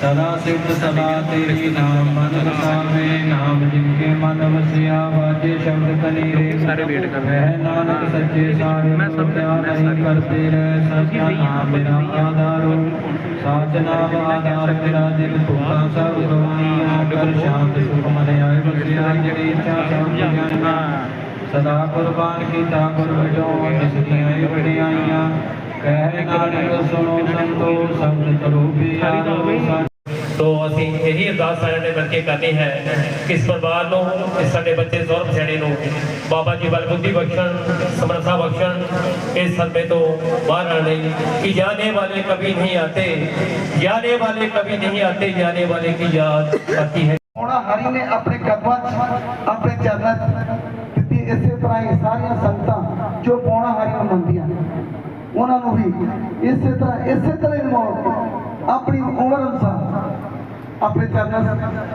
ਜਿਸ ਸਦਾ ਸਿੱਧ ਸਦਾ ਤੇਰੀ ਨਾਮ ਮਨ ਵਸਾਵੇ ਨਾਮ ਜਿਨ ਕੇ ਮਨ ਵਸਿਆ ਵਾਜੇ ਸ਼ਬਦ ਕਨੀਰੇ ਸਾਰੇ wait ਕਰ ਰਹੇ ਨਾਨਕ ਸੱਚੇ ਸਾਰੇ ਮੈਂ ਸਭ ਨਹੀਂ ਕਰਤੇ ਰਹਿ ਸੱਚਾ ਨਾਮ ਮੇਰਾ ਆਧਾਰੋ। ਸਾਚ ਨਾਮ ਆਧਾਰ ਮੇਰਾ ਦਿਲ ਭੁਖਾ ਸਭ ਗਵਾਈਆਂ ਕਰ ਸ਼ਾਂਤ ਸੁਖ ਮਨ ਆਏ ਵਸਿਆ ਜਿਹੜੀ ਇੱਛਾ ਸਭ ਜਾਣਾ ਸਦਾ ਕੁਰਬਾਨ ਕੀਤਾ ਗੁਰ ਵਜੋਂ ਜਿਸਦੀਆਂ ਇਹ ਵਡਿਆਈਆਂ ਕਹਿ ਨਾਨਕ ਸੁਣੋ ਸੰਤੋ ਸ਼ਬਦ ਕਰੋ ਪਿਆਰੋ ਸੋ ਅਸੀਂ ਇਹੀ ਅਰਦਾਸ ਸਾਰਿਆਂ ਨੇ ਕਰਕੇ ਕਰਨੀ ਹੈ ਕਿ ਇਸ ਪਰਿਵਾਰ ਨੂੰ ਇਸ ਸਾਡੇ ਬੱਚੇ ਜ਼ੋਰ ਸੈਣੀ ਨੂੰ ਬਾਬਾ ਜੀ ਵੱਲ ਬੁੱਧੀ ਬਖਸ਼ਣ ਸਮਰੱਥਾ ਬਖਸ਼ਣ ਇਸ ਸਰਬੇ ਤੋਂ ਬਾਹਰ ਆਣੇ ਕਿ ਜਾਣੇ ਵਾਲੇ ਕभी ਨਹੀਂ ਆਤੇ ਜਾਣੇ ਵਾਲੇ ਕभी ਨਹੀਂ ਆਤੇ ਜਾਣੇ ਵਾਲੇ ਕੀ ਯਾਦ ਆਤੀ ਹੈ ਹੋਣਾ ਹਰੀ ਨੇ ਆਪਣੇ ਕਦਮਾਂ 'ਚ ਆਪਣੇ ਚਰਨਾਂ 'ਚ ਦਿੱਤੀ ਇਸੇ ਤਰ੍ਹਾਂ ਹੀ ਸਾਰੀਆਂ ਸੰਗਤਾਂ ਜੋ ਪੌਣਾ ਹਰੀ ਨੂੰ ਮੰਨਦੀਆਂ ਉਹਨਾਂ ਨੂੰ ਵੀ ਇਸੇ ਤਰ੍ਹਾਂ ਇਸੇ ਤਰ੍ਹਾਂ ਹੀ ਮੌਤ ਆਪਣੀ ਉਮਰ ਅਨੁਸਾਰ ਆਪਣੇ ਚਰਨਾਂ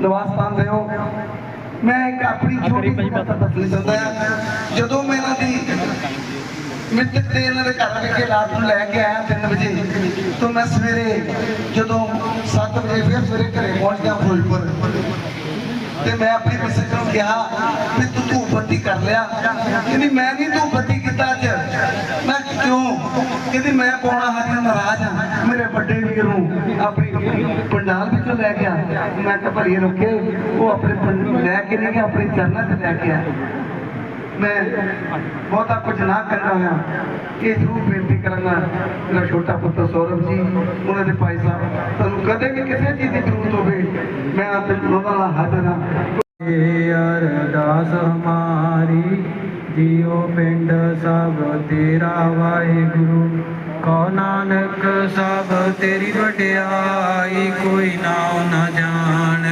ਨਿਵਾਸ ਸਥਾਨ ਦਿਓ ਮੈਂ ਇੱਕ ਆਪਣੀ ਛੋਟੀ ਜਿਹੀ ਗੱਲ ਦੱਸਣੀ ਚਾਹੁੰਦਾ ਹਾਂ। ਜਦੋਂ ਮੈਂ ਇਹਨਾਂ ਦੀ ਮਿੱਤਰ ਦੇ ਇਹਨਾਂ ਦੇ ਘਰ ਵਿਖੇ ਰਾਤ ਨੂੰ ਲੈ ਕੇ ਆਇਆ 3 ਵਜੇ ਤੋਂ ਮੈਂ ਸਵੇਰੇ ਜਦੋਂ 7 ਵਜੇ ਫਿਰ ਸਵੇਰੇ ਘਰੇ ਪਹੁੰਚ ਗਿਆ ਫਿਰੋਜ਼ਪੁਰ ਤੇ ਮੈਂ ਆਪਣੀ ਮਿਸਜ ਨੂੰ ਕਿਹਾ ਵੀ ਤੂੰ ਧੂਪ ਬੱਤੀ ਕਰ ਲਿਆ। ਕਹਿੰਦੀ ਮੈਂ ਨਹੀਂ ਧੂਪ ਬੱਤੀ ਕੀਤਾ ਅੱਜ। ਮੈਂ ਕਿਉਂ? ਕਹਿੰਦੀ ਮੈਂ ਪੌਣਾ ਹਰੀ ਨਾਰਾਜ਼ ਹਾਂ। ਮੇਰੇ ਵੱਡੇ ਵੀਰ ਨੂੰ ਆਪਣੀ ਪੰਡਾਲ ਵਿੱਚੋਂ ਲੈ ਗਿਆ ਮੈਂ ਕਿਹਾ, ਭਲੀਏ ਰੁਕੇ ਉਹ ਆਪਣੇ ਲੈ ਕੇ ਨਹੀਂ ਗਿਆ, ਆਪਣੇ ਚਰਨਾਂ 'ਚ ਲੈ ਕੇ ਆਇਆ। ਮੈਂ ਬਹੁਤਾ ਕੁਝ ਨਾ ਕਰਨਾ ਹੋਇਆ। ਇਹ ਜ਼ਰੂਰ ਬੇਨਤੀ ਕਰਾਂਗਾ। ਮੇਰਾ ਛੋਟਾ ਪੁੱਤਰ ਸੌਰਵ ਜੀ, ਉਹਨਾਂ ਦੇ ਭਾਈ ਸਾਹਿਬ, ਤੁਹਾਨੂੰ ਕਦੇ ਵੀ ਕਿਸੇ ਚੀਜ਼ ਦੀ ਜ਼ਰੂਰਤ ਹੋਵੇ, ਮੈਂ ਆਪੇ ਉਹਨਾਂ ਨਾਲ ਹਾਜ਼ਰ ਹਾਂ। ਇਹ ਅਰਦਾਸ ਹਮਾਰੀ ਜੀਉ ਪਿੰਡ ਸਭ ਤੇਰਾ ਵਾਹਿਗੁਰੂ। ਕਉ ਨਾਨਕ ਸਭ ਤੇਰੀ ਵਡਿਆਈ ਕੋਈ ਨਾਉ ਨਾ ਜਾਣ।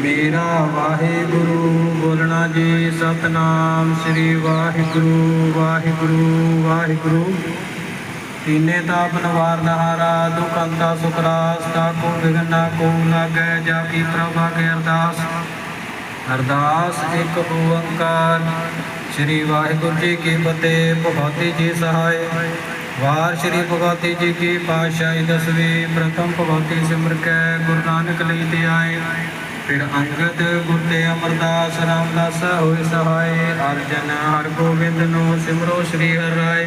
ਮੇਰਾ ਵਾਹਿਗੁਰੂ, ਬੋਲਣਾ ਜੀ, ਸਤਨਾਮ ਸ੍ਰੀ ਵਾਹਿਗੁਰੂ ਵਾਹਿਗੁਰੂ ਵਾਹਿਗੁਰੂ। ਤੀਨੇ ਤਾਪ ਨਿਵਾਰਨ ਨਹਾਰਾ ਦੁਖ ਅੰਤਾ ਸੁਖ ਰਾਸ ਤਾਕੋ ਵਿਗਨ ਨਾ ਕੋ ਲਾਗੈ ਜਾ ਕੀ ਪ੍ਰਭਾ ਕੇ ਅਰਦਾਸ। ਅਰਦਾਸ ਇੱਕ ਓੰਕਾਰ। ਸ੍ਰੀ ਵਾਹਿਗੁਰੂ ਜੀ ਕੀ ਫਤਿਹ, ਭਗਵਤੀ ਜੀ ਸਹਾਇ। ਵਾਰ ਸ੍ਰੀ ਭਗਵਤੀ ਜੀ ਕੀ ਪਾਤਸ਼ਾਹੀ ਦਸਵੀਂ ਪ੍ਰਥਮ ਭਗਵਤੀ ਸਿਮਰ ਕੈ ਗੁਰੂ ਨਾਨਕ ਲਈ ਤੇ ਆਏ। ਫਿਰ ਅੰਗਦ ਗੁਰ ਤੇ ਅਮਰਦਾਸ ਰਾਮਦਾਸ ਹੋਏ ਸਹਾਇ ਅਰਜਨ ਹਰ ਗੋਬਿੰਦ ਨੂੰ ਸਿਮਰੋ ਸ੍ਰੀ ਹਰਿ ਰਾਏ।